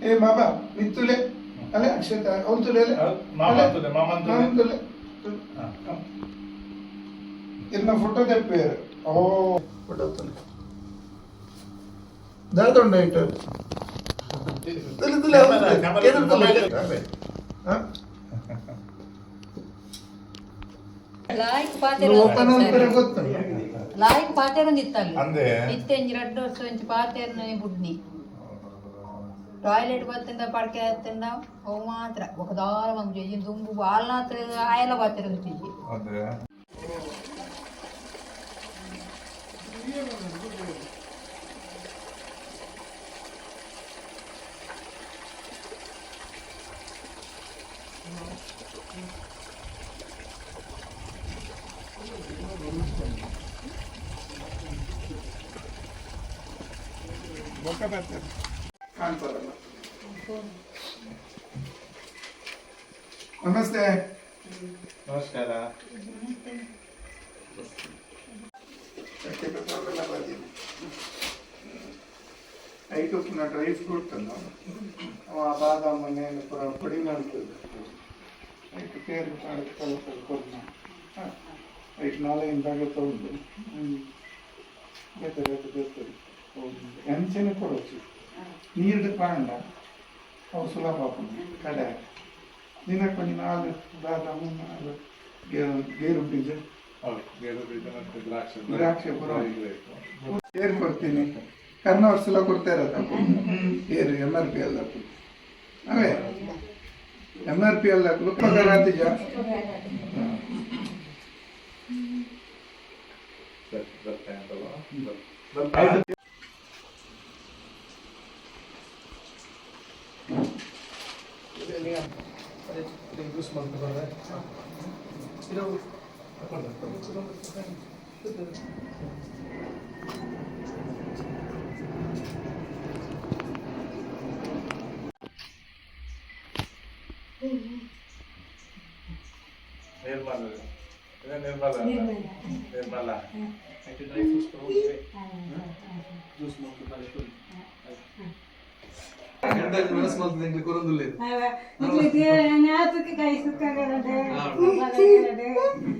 ಏ ಮಾಮಾ ನಿತ್ತುಲೆ ಅಲ್ಲ ಅಕ್ಷತ ಅವ್ರು ತುಲೆ ಅಲ್ಲೇ. ಮಾಮ ಅಂತುಲೆ, ಮಾಮ ಅಂತುಲೆ. ಮಾಮ ತುಲೆ. ಹಾ. ಇನ್ನ ಫೋಟೋ ತೆಪ್ಪೇರು ಓ. ಫೋಟೋ ತುಲೆ. ದಾದೊಂಡ ಇಟ್ಟು ತುಲೆ. ಹಾ? ಲಾಯ್ಕ್ ಪಾತೆರ ಓಪನ್ ಅಂದ್ರೆ ಗೊತ್ತು ಲಾಯ್ಕ್ ಪಾತೆರ ನಿತ್ತಲ್ಲಿ ಅಂದೆ? ಇತ್ತೆಂಜಿ ಎರಡು ವರ್ಷ ಪಾತೆರ್ನ ಬುಡ್ನಿ. టాయిలెట్ పోతుందా పడకేస్తుందా ఓ మాత్ర ఒక దారం చెయ్యి దుమ్ము వాళ్ళ ఆయన పోతారు చెయ్యి Boca aberta. ಕಾಣ್ತಾರಲ್ಲ ನಮಸ್ತೆ. ನಮಸ್ಕಾರ. ಐದು ಪೆಟ್ರೋಲೆಲ್ಲ ಬರ್ತೀನಿ. ಐಟು ಪುನಃ ಡ್ರೈ ಫ್ರೂಟ್ ಅಲ್ಲ ಅವ ಬಾದಾಮ್ ನೇನು ಪುರ ಪುಡಿ ಮಾಡ್ತದೆ ಐಟು ಪೇರು ಮಾಡಿ ಕೊರ್ನ ಐಟು ನಾಳೆಯಿಂದ ತಗೊಂಡು ಬೇರೆ ಬೇರೆ ಬೇರೆ ಬೇತಾರೆ ಎಂಚನೆ ಕೊಡೋಚು ನೀರು ಕಾಣಲ್ಲ ಅವ್ರು ಸುಲಭ ಕಡೆ ದಿನ ಕೊಂಚ ನಾಲ್ಕು ಬಾದಾಮು ನಾಲ್ಕು ಗೇರು ಬೀಜ ದ್ರಾಕ್ಷಿ ದ್ರಾಕ್ಷಿ. ಏರ್ ಕೊಡ್ತೀನಿ. ಕರ್ಣ ಸಲ ಕೊಡ್ತಾ ಇರೋದು ಏರು ಎಂ ಆರ್ ಪಿ ಎಲ್ಲ ಅವೇ ಎಂ ಆರ್ ಪಿ ಎಲ್ಲ ಉಪಕರಾಂತಿಜ ಸರಿ ಬರ್ತಾ ಉಂಟಲ್ವಾ? ಬರ್- ಬರ್ತಾ? ನಿರ್ಮಲ ಇದು ನಿರ್ಮಲ एकदा वेळेस मला त्यांनी करून दिले काय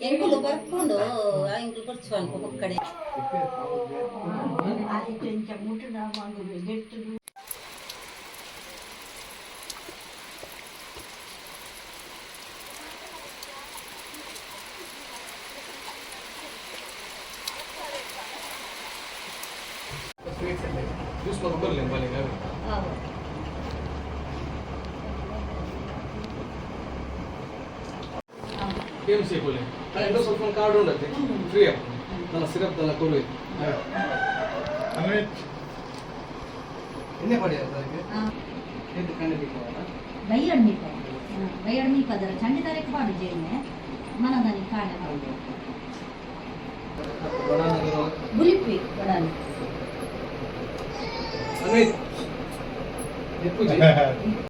ಎಂಟು ಬರ್ಕೊಂಡು ಇಂಗ್ಳು ಬರ್ಚುವನ್ ಒಬ್ಬ ಕಡೆ ಜ್ಯೂಸ್ ಮಾಡ್ಕೊಂಡು ಬರ್ಲಿ ಮನೆಗೆ ಏಮ್ ಸಿ ಕೊಲ್ಲಿ ಅದರಿಂದ ಸ್ವಲ್ಪ ಕಾರ್ಡ್ ಉಂಡತ್ತೆ ಫ್ರೀ ಆಪ್ ನನ್ನ ಸಿರಪ್ ತನ್ನ ಕೊಡುವೆ ಎಣ್ಣೆ ಪಡಿ ಅದಕ್ಕೆ? ಎಂಟು ಕಂಡು ಬೈಯಡ್ನಿ ಬೈಯಡ್ನಿ ಪದರ ಚಂಡಿ ತಾರೀಕು ಪಾಡು ಜೇನೆ. ಮನದಲ್ಲಿ ಕಾಣ ಬಡಾನಗರ.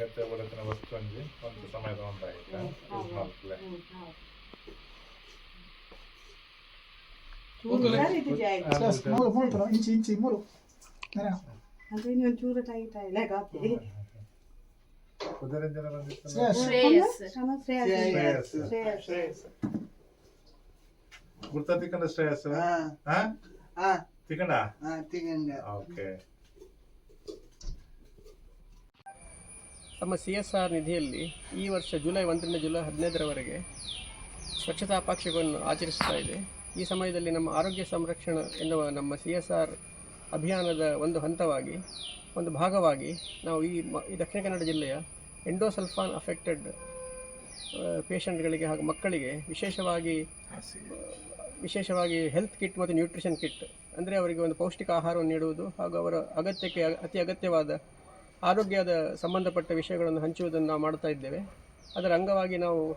ಆಗತ್ತೆ ಒಳತನ ವಸ್ತು ಅಂಜಿ ಒಂದು ಸಮಯದ ಒಂದಾಯ್ತು ಯೂಸ್ ಮಾಡ್ತಲೆ ಮೂರು ಮೂರು ತರ ಇಂಚಿ ಇಂಚಿ ಮೂರು ಅದು ಇನ್ನೊಂದು ಚೂರು ಟೈಟ್ ಆಯಿಲ್ಲ ಗಾತಿ ಉದರಂಜನ ಬಂದಿತ್ತು ಶ್ರೇಯಸ್ ಶ್ರೇಯಸ್ ಶ್ರೇಯಸ್ ಶ್ರೇಯಸ್ ಗುರ್ತತಿ ಕಂದ ಶ್ರೇಯಸ್ ಹಾ ಹಾ ತಿಕಂಡ ಹಾ ತಿಕಂಡ ಓಕೆ ನಮ್ಮ ಸಿ ಎಸ್ ಆರ್ ನಿಧಿಯಲ್ಲಿ ಈ ವರ್ಷ ಜುಲೈ ಒಂದರಿಂದ ಜುಲೈ ಹದಿನೈದರವರೆಗೆ ಸ್ವಚ್ಛತಾ ಪಾಕ್ಷಿಕವನ್ನು ಆಚರಿಸ್ತಾ ಇದೆ. ಈ ಸಮಯದಲ್ಲಿ ನಮ್ಮ ಆರೋಗ್ಯ ಸಂರಕ್ಷಣೆ ಎನ್ನುವ ನಮ್ಮ ಸಿ ಎಸ್ ಆರ್ ಅಭಿಯಾನದ ಒಂದು ಹಂತವಾಗಿ, ಒಂದು ಭಾಗವಾಗಿ ನಾವು ಈ ಮ, ಈ ದಕ್ಷಿಣ ಕನ್ನಡ ಜಿಲ್ಲೆಯ ಎಂಡೋಸಲ್ಫಾನ್ ಅಫೆಕ್ಟೆಡ್ ಪೇಷಂಟ್ಗಳಿಗೆ ಹಾಗೂ ಮಕ್ಕಳಿಗೆ ವಿಶೇಷವಾಗಿ ವಿಶೇಷವಾಗಿ ಹೆಲ್ತ್ ಕಿಟ್ ಮತ್ತು ನ್ಯೂಟ್ರಿಷನ್ ಕಿಟ್, ಅಂದರೆ ಅವರಿಗೆ ಒಂದು ಪೌಷ್ಟಿಕ ಆಹಾರವನ್ನು ನೀಡುವುದು ಹಾಗೂ ಅವರ ಅಗತ್ಯಕ್ಕೆ, ಅತಿ ಅಗತ್ಯವಾದ ಆರೋಗ್ಯದ ಸಂಬಂಧಪಟ್ಟ ವಿಷಯಗಳನ್ನು ಹಂಚುವುದನ್ನು ನಾವು ಮಾಡ್ತಾ ಇದ್ದೇವೆ. ಅದರ ಅಂಗವಾಗಿ ನಾವು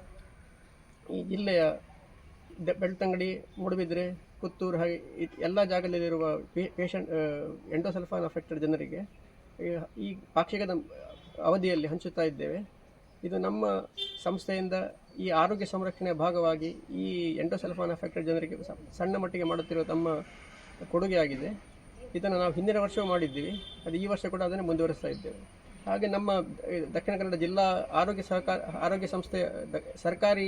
ಈ ಜಿಲ್ಲೆಯ ಬೆಳ್ತಂಗಡಿ ಮೂಡುಬಿದ್ರೆ ಪುತ್ತೂರು ಹಾಗೆ ಎಲ್ಲ ಜಾಗದಲ್ಲಿರುವ ಪೇಷಂಟ್ ಎಂಡೋಸಲ್ಫಾನ್ ಅಫೆಕ್ಟೆಡ್ ಜನರಿಗೆ, ಈ- ಈ ಪಾಕ್ಷಿಕದ ಅವಧಿಯಲ್ಲಿ ಹಂಚುತ್ತಾ ಇದ್ದೇವೆ. ಇದು ನಮ್ಮ ಸಂಸ್ಥೆಯಿಂದ ಈ ಆರೋಗ್ಯ ಸಂರಕ್ಷಣೆಯ ಭಾಗವಾಗಿ ಈ ಎಂಡೋಸಲ್ಫಾನ್ ಅಫೆಕ್ಟೆಡ್ ಜನರಿಗೆ ಸಣ್ಣ ಮಟ್ಟಿಗೆ ಮಾಡುತ್ತಿರುವ ತಮ್ಮ ಕೊಡುಗೆಯಾಗಿದೆ. ಇದನ್ನು ನಾವು ಹಿಂದಿನ ವರ್ಷವೂ ಮಾಡಿದ್ದೀವಿ. ಅದು ಈ ವರ್ಷ ಕೂಡ ಅದನ್ನು ಮುಂದುವರಿಸ್ತಾ ಇದ್ದೇವೆ. ಹಾಗೆ ನಮ್ಮ ದಕ್ಷಿಣ ಕನ್ನಡ ಜಿಲ್ಲಾ ಆರೋಗ್ಯ ಸಹಕಾರ ಆರೋಗ್ಯ ಸಂಸ್ಥೆ ಸರ್ಕಾರಿ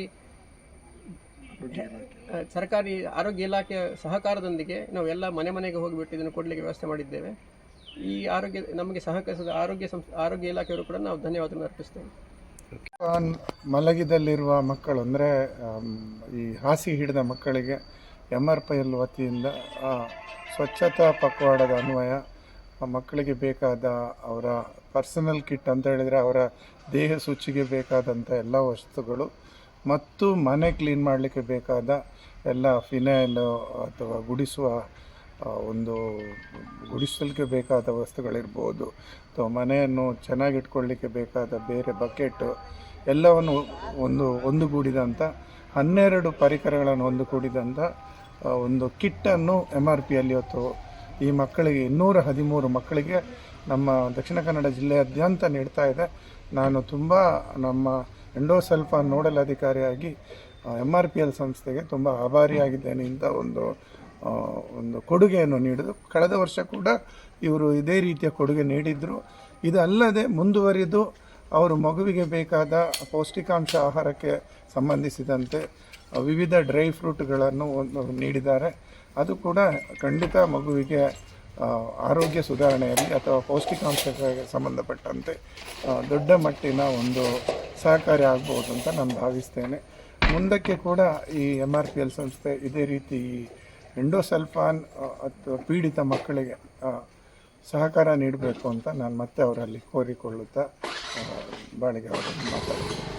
ಸರ್ಕಾರಿ ಆರೋಗ್ಯ ಇಲಾಖೆಯ ಸಹಕಾರದೊಂದಿಗೆ ನಾವು ಎಲ್ಲ ಮನೆ ಮನೆಗೆ ಹೋಗಿಬಿಟ್ಟು ಇದನ್ನು ಕೊಡಲಿಕ್ಕೆ ವ್ಯವಸ್ಥೆ ಮಾಡಿದ್ದೇವೆ. ಈ ಆರೋಗ್ಯ, ನಮಗೆ ಸಹಕರಿಸಿದ ಆರೋಗ್ಯ ಸಂಸ್ಥೆ ಆರೋಗ್ಯ ಇಲಾಖೆಯವರು ಕೂಡ ನಾವು ಧನ್ಯವಾದಗಳನ್ನು ಅರ್ಪಿಸ್ತೇವೆ. ಮಲಗಿದಲ್ಲಿರುವ ಮಕ್ಕಳು, ಅಂದರೆ ಈ ಹಾಸಿಗೆ ಹಿಡಿದ ಮಕ್ಕಳಿಗೆ ಎಂ ಆರ್ ಪಿ ಎಲ್ ವತಿಯಿಂದ ಸ್ವಚ್ಛತಾ ಪಕ್ವಾಡದ ಅನ್ವಯ ಮಕ್ಕಳಿಗೆ ಬೇಕಾದ ಅವರ ಪರ್ಸನಲ್ ಕಿಟ್ ಅಂತ ಹೇಳಿದರೆ ಅವರ ದೇಹ ಶುಚಿಗೆ ಬೇಕಾದಂಥ ಎಲ್ಲ ವಸ್ತುಗಳು ಮತ್ತು ಮನೆ ಕ್ಲೀನ್ ಮಾಡಲಿಕ್ಕೆ ಬೇಕಾದ ಎಲ್ಲ ಫಿನೈಲು ಅಥವಾ ಗುಡಿಸುವ ಒಂದು ಗುಡಿಸಲಿಕ್ಕೆ ಬೇಕಾದ ವಸ್ತುಗಳಿರ್ಬೋದು. ಅಥವಾ ಮನೆಯನ್ನು ಚೆನ್ನಾಗಿಟ್ಕೊಳ್ಳಿಕ್ಕೆ ಬೇಕಾದ ಬೇರೆ ಬಕೆಟು ಎಲ್ಲವನ್ನು ಒಂದು ಒಂದುಗೂಡಿದಂಥ, ಹನ್ನೆರಡು ಪರಿಕರಗಳನ್ನು ಒಂದುಗೂಡಿದಂಥ ಒಂದು ಕಿಟ್ಟನ್ನು ಎಂ ಆರ್ ಪಿಯಲ್ಲಿ ಇವತ್ತು ಈ ಮಕ್ಕಳಿಗೆ, ಇನ್ನೂರ ಹದಿಮೂರು ಮಕ್ಕಳಿಗೆ ನಮ್ಮ ದಕ್ಷಿಣ ಕನ್ನಡ ಜಿಲ್ಲೆಯಾದ್ಯಂತ ನೀಡ್ತಾ ಇದೆ. ನಾನು ತುಂಬ ನಮ್ಮ ಎಂಡೋಸಲ್ಫಾನ್ ನೋಡಲ್ ಅಧಿಕಾರಿಯಾಗಿ ಎಂ ಆರ್ ಪಿ ಎಲ್ ಸಂಸ್ಥೆಗೆ ತುಂಬ ಆಭಾರಿಯಾಗಿದ್ದೇನೆ. ಇಂಥ ಒಂದು ಒಂದು ಕೊಡುಗೆಯನ್ನು ನೀಡಿದ್ರು ಕಳೆದ ವರ್ಷ ಕೂಡ ಇವರು ಇದೇ ರೀತಿಯ ಕೊಡುಗೆ ನೀಡಿದ್ರು. ಇದಲ್ಲದೆ ಮುಂದುವರಿದು ಅವರು ಮಗುವಿಗೆ ಬೇಕಾದ ಪೌಷ್ಟಿಕಾಂಶ ಆಹಾರಕ್ಕೆ ಸಂಬಂಧಿಸಿದಂತೆ ವಿವಿಧ ಡ್ರೈ ಫ್ರೂಟ್ಗಳನ್ನು ಒಂದು ನೀಡಿದ್ದಾರೆ. ಅದು ಕೂಡ ಖಂಡಿತ ಮಗುವಿಗೆ ಆರೋಗ್ಯ ಸುಧಾರಣೆಯಲ್ಲಿ ಅಥವಾ ಪೌಷ್ಟಿಕಾಂಶಕ್ಕೆ ಸಂಬಂಧಪಟ್ಟಂತೆ ದೊಡ್ಡ ಮಟ್ಟಿನ ಒಂದು ಸಹಕಾರಿ ಆಗ್ಬೋದು ಅಂತ ನಾನು ಭಾವಿಸ್ತೇನೆ. ಮುಂದಕ್ಕೆ ಕೂಡ ಈ ಎಂ ಆರ್ ಪಿ ಎಲ್ ಸಂಸ್ಥೆ ಇದೇ ರೀತಿ ಎಂಡೋಸಲ್ಫಾನ್ ಅಥವಾ ಪೀಡಿತ ಮಕ್ಕಳಿಗೆ ಸಹಕಾರ ನೀಡಬೇಕು ಅಂತ ನಾನು ಮತ್ತೆ ಅವರಲ್ಲಿ ಕೋರಿಕೊಳ್ಳುತ್ತಾ बढ़ गया